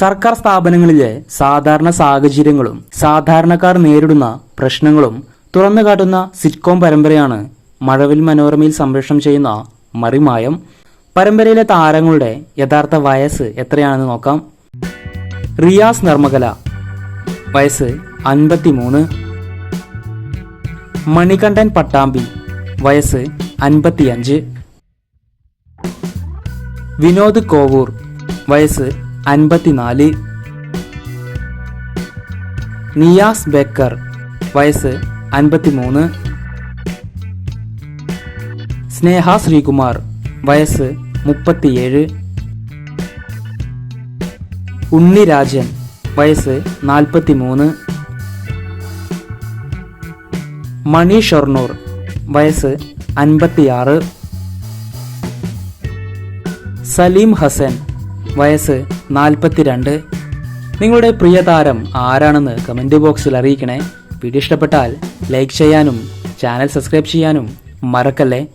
സർക്കാർ സ്ഥാപനങ്ങളിലെ സാധാരണ സാഹചര്യങ്ങളും സാധാരണക്കാർ നേരിടുന്ന പ്രശ്നങ്ങളും തുറന്നു കാട്ടുന്ന സിറ്റ്കോം പരമ്പരയാണ് മഴവിൽ മനോരമയിൽ സംപ്രേഷണം ചെയ്യുന്ന മറിമായം. പരമ്പരയിലെ താരങ്ങളുടെ യഥാർത്ഥ വയസ്സ് എത്രയാണെന്ന് നോക്കാം. റിയാസ് നർമ്മകല വയസ്സ് അൻപത്തിമൂന്ന്. മണികണ്ഠൻ പട്ടാമ്പി വയസ്സ് അൻപത്തിയഞ്ച്. വിനോദ് കോവൂർ വയസ്സ് അൻപത്തിനാല്. നിയാസ് ബേക്കർ വയസ്സ് അൻപത്തിമൂന്ന്. സ്നേഹ ശ്രീകുമാർ വയസ്സ് മുപ്പത്തിയേഴ്. ഉണ്ണിരാജൻ വയസ്സ് നാൽപ്പത്തിമൂന്ന്. മണി ഷൊർണൂർ വയസ്സ് അൻപത്തിയാറ്. സലീം ഹസൻ വയസ്സ് നാൽപ്പത്തിരണ്ട്. നിങ്ങളുടെ പ്രിയ താരം ആരാണെന്ന് കമന്റ് ബോക്സിൽ അറിയിക്കണേ. വീഡിയോ ഇഷ്ടപ്പെട്ടാൽ ലൈക്ക് ചെയ്യാനും ചാനൽ സബ്സ്ക്രൈബ് ചെയ്യാനും മറക്കല്ലേ?